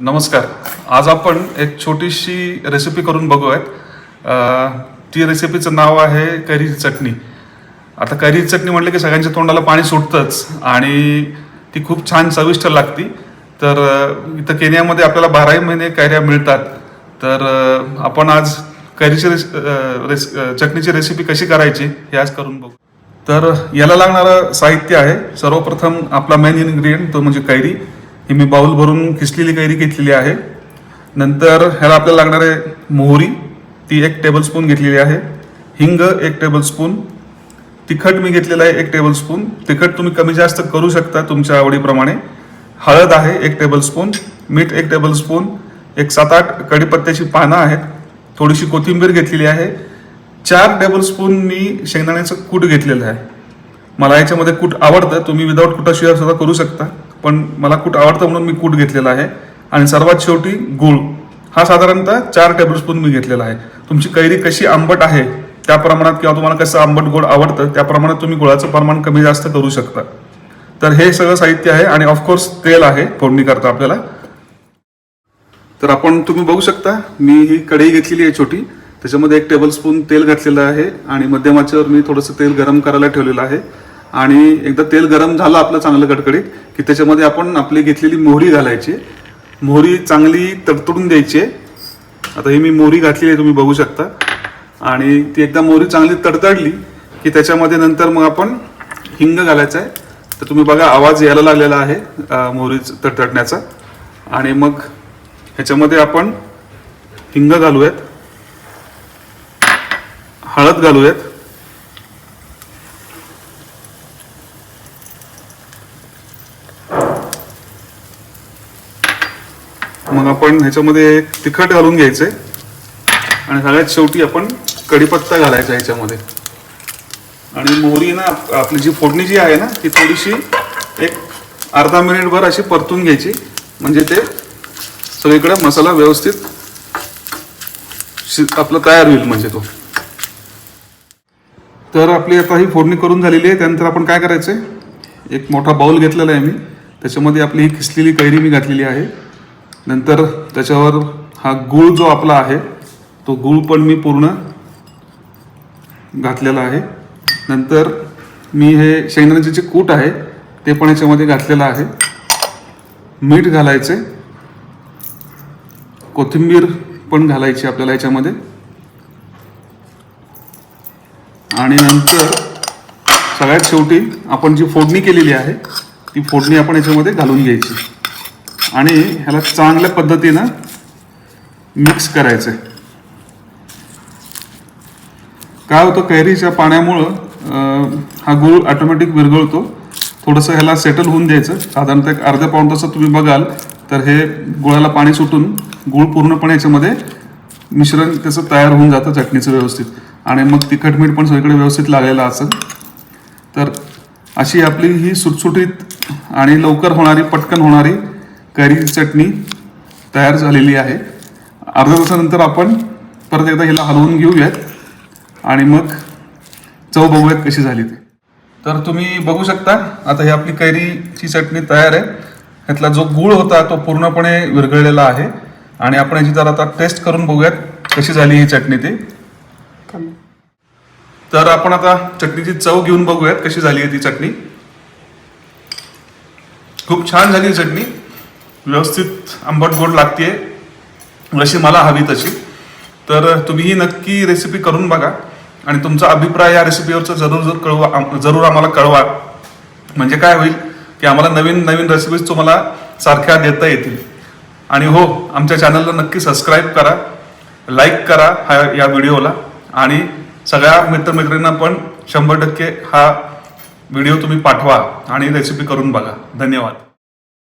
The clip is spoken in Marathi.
नमस्कार. आज आपण एक छोटीशी रेसिपी करून बघूयात. ती रेसिपीचं नाव आहे कैरीची चटणी. आता कैरीची चटणी म्हटलं की सगळ्यांच्या तोंडाला पाणी सुटतंच आणि ती खूप छान चविष्ट लागती. तर इथं केनियामध्ये आपल्याला बाराही महिने कैऱ्या मिळतात. तर आपण आज कैरीची रेस रेस चटणीची रेसिपी कशी करायची हे आज करून बघू. तर याला लागणारं साहित्य आहे. सर्वप्रथम आपला मेन इन्ग्रेडियंट तो म्हणजे कैरी. ही मी बाऊल भरून किसलेली कैरी घेतलेली आहे. नंतर ह्याला आपल्याला लागणार आहे मोहरी. ती एक टेबलस्पून घेतलेली आहे. हिंग एक टेबलस्पून तिखट मी घेतलेलं आहे एक टेबलस्पून तिखट तुम्ही कमी जास्त करू शकता तुमच्या आवडीप्रमाणे. हळद आहे एक टेबलस्पून मीठ एक टेबलस्पून एक सात आठ कढीपत्त्याची पानं आहेत. थोडीशी कोथिंबीर घेतलेली आहे. चार टेबलस्पून मी शेंगदाण्याचं कूट घेतलेलं आहे. मला याच्यामध्ये कूट आवडतं. तुम्ही विदाऊट कुटाशिवाय सुद्धा करू शकता. पण मला कूट आवडतं म्हणून मी कूट घेतलेला आहे. आणि सर्वात शेवटी गूळ. हा साधारणतः चार टेबलस्पून मी घेतलेला आहे. तुमची कैरी कशी आंबट आहे त्या प्रमाणात किंवा तुम्हाला कसं आंबट गोड आवडतं त्या प्रमाणात तुम्ही गुळाचं प्रमाण कमी जास्त करू शकता. तर हे सगळं साहित्य आहे आणि ऑफकोर्स तेल आहे फोडणी करता आपल्याला. तर आपण तुम्ही बघू शकता मी ही कढई घेतलेली आहे छोटी. त्याच्यामध्ये एक टेबलस्पून तेल घातलेलं आहे आणि मध्यमाच्यावर मी थोडंसं तेल गरम करायला ठेवलेलं आहे. आणि एकदा तेल गरम झालं आपलं चांगलं कडकडीत की त्याच्यामध्ये आपण आपली घेतलेली मोहरी घालायची. मोहरी चांगली तडतडून द्यायची. आहे. आता ही मी मोहरी घातलेली आहे तुम्ही बघू शकता. आणि ती एकदा मोहरी चांगली तडतडली की त्याच्यामध्ये नंतर मग आपण हिंग घालायचं आहे. तर तुम्ही बघा आवाज यायला लागलेला आहे मोहरी तडतडण्याचा. आणि मग ह्याच्यामध्ये आपण हिंग घालूयात. हळद घालूयात. मग आपण ह्याच्यामध्ये तिखट घालून घ्यायचंय आणि सगळ्यात शेवटी आपण कढीपत्ता घालायचा ह्याच्यामध्ये. आणि मोहरी ना आपली जी फोडणी जी आहे ना ती थोडीशी एक अर्धा मिनिटभर अशी परतून घ्यायची. म्हणजे ते सगळीकडे मसाला व्यवस्थित शि- आपलं तयार होईल म्हणजे तो. तर आपली आता ही फोडणी करून झालेली आहे. त्यानंतर आपण काय करायचंय? एक मोठा बाउल घेतलेला आहे मी. त्याच्यामध्ये आपली ही किसलेली कैरी मी घातलेली आहे. नंतर त्याच्यावर हा गूळ जो आपला आहे तो गूळ पण मी पूर्ण घातलेला आहे. नंतर मी हे शेंगदाण्याचे जे कूट आहे ते पण याच्यामध्ये घातलेलं आहे. मीठ घालायचे. कोथिंबीर पण घालायची आपल्याला याच्यामध्ये. आणि नंतर सगळ्यात शेवटी आपण जी फोडणी केलेली आहे ती फोडणी आपण याच्यामध्ये घालून घ्यायची. आणि ह्याला चांगल्या पद्धतीनं मिक्स करायचं आहे काय होतं कैरीच्या पाण्यामुळं हा गूळ ऑटोमॅटिक विरघळतो. थोडंसं ह्याला सेटल होऊन द्यायचं. साधारणतः एक अर्ध्या पाऊण तासात तुम्ही बघाल तर हे गुळाला पाणी सुटून गूळ पूर्णपणे याच्यामध्ये मिश्रण त्याचं तयार होऊन जातं चटणीचं व्यवस्थित. आणि मग तिखट मीठ पण सगळीकडे व्यवस्थित लागलेलं असेल. तर अशी आपली ही सुटसुटीत आणि लवकर होणारी पटकन होणारी कैरीची चटणी तयार झालेली आहे. अर्ध्या तासानंतर आपण परत एकदा हिला हलवून घेऊयात आणि मग चव बघूयात कशी झाली ती. तर तुम्ही बघू शकता आता ही आपली कैरीची चटणी तयार आहे. ह्यातला जो गूळ होता तो पूर्णपणे विरघळलेला आहे. आणि आपण याची जर आता टेस्ट करून बघूयात कशी झाली ही चटणी ती. तर आपण आता चटणीची चव घेऊन बघूयात कशी झाली आहे ती चटणी. खूप छान झाली ही चटणी. व्यवस्थित आंबट गोड लागते जशी मला हवी तशी. तर तुम्ही ही नक्की रेसिपी करून बघा. आणि तुमचा अभिप्राय या रेसिपीवरचा जरूर जर कळवा जरूर आम्हाला कळवा. म्हणजे काय होईल? की आम्हाला नवीन नवीन रेसिपीज तुम्हाला सारख्या देता येतील. आणि हो आमच्या चॅनलला नक्की सबस्क्राईब करा. लाईक करा हा या व्हिडिओला आणि सगळ्या मित्रमैत्रिणींना पण शंभर टक्के हा व्हिडिओ तुम्ही पाठवा आणि रेसिपी करून बघा. धन्यवाद.